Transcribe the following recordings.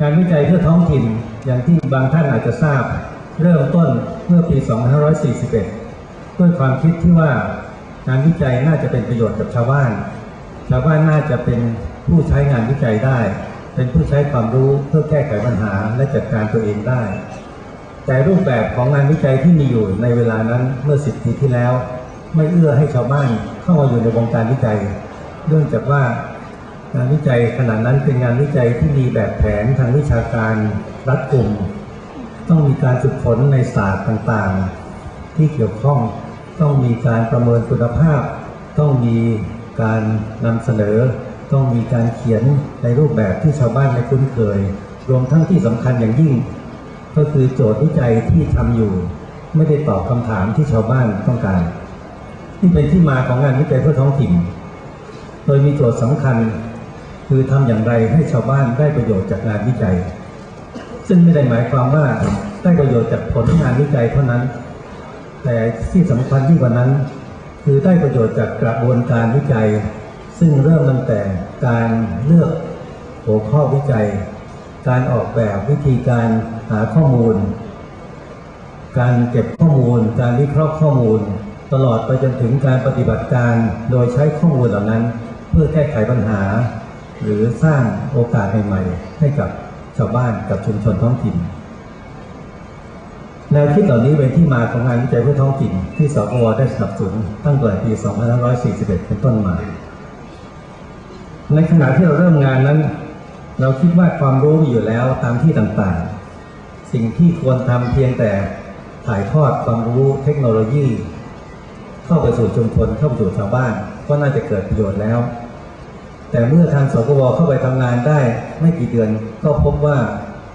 งานวิจัยเพื่อท้องถิ่นอย่างที่บางท่านอาจจะทราบ เริ่มต้นเมื่อปี 2541 ด้วยความคิดที่ว่างานวิจัยน่าจะเป็นประโยชน์กับชาวบ้าน ชาวบ้านน่าจะเป็นผู้ใช้งานวิจัยได้ เป็นผู้ใช้ความรู้เพื่อแก้ไขปัญหาและจัดการตัวเองได้ แต่รูปแบบของงานวิจัยที่มีอยู่ในเวลานั้นเมื่อสิบปีที่แล้ว ไม่เอื้อให้ชาวบ้านเข้ามาอยู่ในวงการวิจัย เนื่องจากว่า งานวิจัยขณะนั้นเป็นงานวิจัยที่มีแบบแผนทางวิชาการรัดกุม ต้องมีการฝึกฝนในศาสตร์ต่างๆ ที่เกี่ยวข้องต้องมีการประเมินคุณภาพ ต้องมีการนำเสนอ ต้องมีการเขียนในรูปแบบที่ชาวบ้านไม่คุ้นเคย รวมทั้งที่สำคัญอย่างยิ่ง ก็คือโจทย์วิจัยที่ทำอยู่ ไม่ได้ตอบคำถามที่ชาวบ้านต้องการที่เป็นที่มาของงานวิจัยเพื่อท้องถิ่น โดยมีโจทย์สำคัญ คือทำอย่างไรให้ชาวบ้านได้ประโยชน์จากงานวิจัย ซึ่งไม่ได้หมายความว่าได้ประโยชน์จากผลงานวิจัยเท่านั้น แต่ที่สำคัญยิ่งกว่านั้น คือได้ประโยชน์จากกระบวนการวิจัย ซึ่งเริ่มตั้งแต่การเลือกหัวข้อวิจัย การออกแบบวิธีการหาข้อมูล การเก็บข้อมูล การวิเคราะห์ข้อมูล ตลอดไปจนถึงการปฏิบัติการโดยใช้ข้อมูลเหล่านั้น เพื่อแก้ไขปัญหา หรือสร้างโอกาสใหม่ๆให้กับชาวบ้านกับชุมชนท้องถิ่นแนวคิดเหล่านี้เป็นที่มาของงานวิจัยเพื่อท้องถิ่นที่สกวได้สนับสนุนตั้งแต่ปี 2541 เป็นต้นมา ในขณะที่เราเริ่มงานนั้น เราคิดว่าความรู้มีอยู่แล้วตามที่ต่างๆ สิ่งที่ควรทำเพียงแต่ถ่ายทอดความรู้เทคโนโลยี เข้าไปสู่ชุมชนเข้าไปสู่ชาวบ้าน ก็น่าจะเกิดประโยชน์แล้ว แต่เมื่อทางสกวเข้าไปทำงานได้ไม่กี่เดือน ก็พบว่า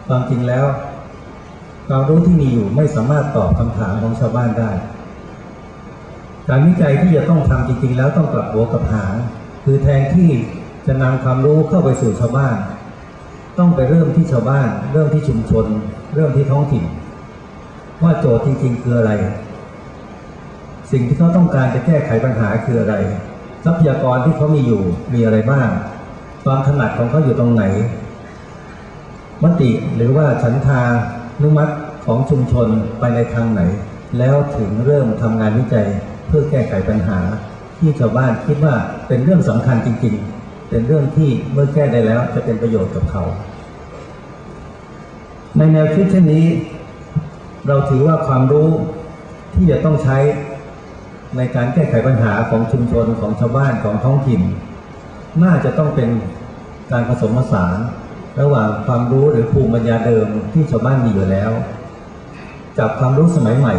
ความจริงแล้วความรู้ที่มีอยู่ไม่สามารถตอบคำถามของชาวบ้านได้ การวิจัยที่จะต้องทำจริง ๆ แล้วต้องกลับหัวกลับหางคือแทนที่จะนำความรู้เข้าไปสู่ชาวบ้าน ต้องไปเริ่มที่ชาวบ้าน เริ่มที่ชุมชน เริ่มที่ท้องถิ่น ว่าโจทย์จริง ๆ คืออะไร สิ่งที่เขาต้องการจะแก้ไขปัญหาคืออะไร ทรัพยากรที่เขามีอยู่มีอะไรบ้าง ความถนัดของเขาอยู่ตรงไหนมติหรือว่าฉันทานุมัติของชุมชนไปในทางไหน แล้วถึงเริ่มทำงานวิจัยเพื่อแก้ไขปัญหา ที่ชาวบ้านคิดว่าเป็นเรื่องสำคัญจริง ๆ เป็นเรื่องที่เมื่อแก้ได้แล้วจะเป็นประโยชน์กับเขา ในแนวคิดเช่นนี้ เราถือว่าความรู้ที่จะต้องใช้ ในการแก้ไขปัญหาของชุมชนของชาวบ้านของท้องถิ่น น่าจะต้องเป็นการผสมผสาน ระหว่างความรู้หรือภูมิปัญญาเดิมที่ชาวบ้านมีอยู่แล้วกับความรู้สมัยใหม่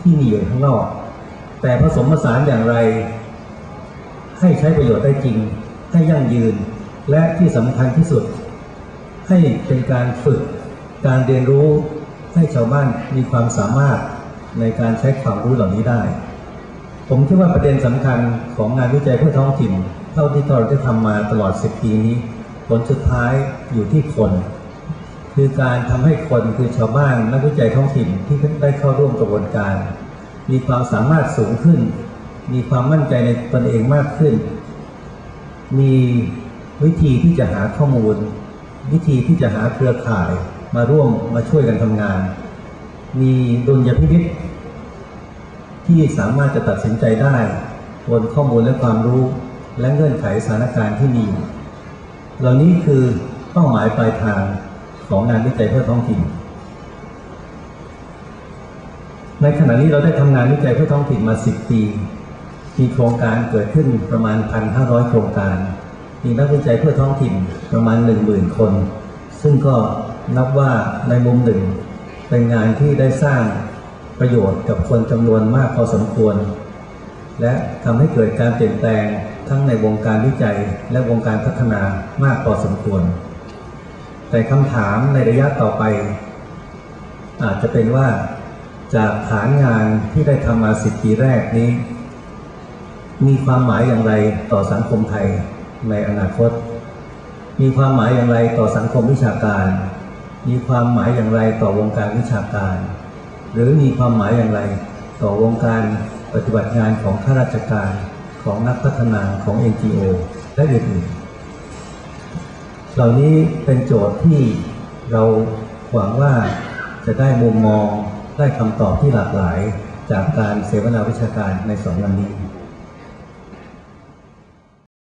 ที่มีอยู่ข้างนอก แต่ผสมผสานอย่างไร ให้ใช้ประโยชน์ได้จริง ให้ยั่งยืน และที่สำคัญที่สุด ให้เป็นการฝึก การเรียนรู้ให้ชาวบ้านมีความสามารถในการใช้ความรู้เหล่านี้ได้ ผมคิดว่าประเด็นสำคัญของงานวิจัยเพื่อท้องถิ่น เท่าที่เราได้ทำมาตลอด 10 ปีนี้ ผลสุดท้ายอยู่ที่คน คือการทำให้คนคือชาวบ้านนักวิจัยท้องถิ่นที่ได้เข้าร่วมกระบวนการ มีความสามารถสูงขึ้น มีความมั่นใจในตนเองมากขึ้น มีวิธีที่จะหาข้อมูล วิธีที่จะหาเครือข่ายมาร่วมมาช่วยกันทำงาน มีดุลยพินิษ ที่สามารถจะตัดสินใจได้บนข้อมูลและความรู้และเงื่อนไขสถานการณ์ที่มีเหล่านี้คือเป้าหมายปลายทางของงานวิจัยเพื่อท้องถิ่น ในขณะนี้เราได้ทำงานวิจัยเพื่อท้องถิ่นมา 10 ปี มีโครงการเกิดขึ้นประมาณ 1,500 โครงการ มีนักวิจัยเพื่อท้องถิ่นประมาณ 10,000 คน ซึ่งก็นับว่าในมุมหนึ่งเป็นงานที่ได้สร้าง ประโยชน์กับคนจำนวนมากพอสมควร และทำให้เกิดการเปลี่ยนแปลงทั้งในวงการวิจัยและวงการพัฒนามากพอสมควร แต่คำถามในระยะต่อไป อาจจะเป็นว่าจากฐานงานที่ได้ทำมาสิบปีแรกนี้ มีความหมายอย่างไรต่อสังคมไทยในอนาคต มีความหมายอย่างไรต่อสังคมวิชาการ มีความหมายอย่างไรต่อวงการวิชาการ หรือมีความหมายอย่างไร ต่อวงการปฏิบัติงานของข้าราชการของนักพัฒนาของ NGO และอื่นๆเหล่านี้เป็นโจทย์ที่เราหวังว่าจะได้มุมมองได้คำตอบที่หลากหลายจากการเสวนาวิชาการในสองวันนี้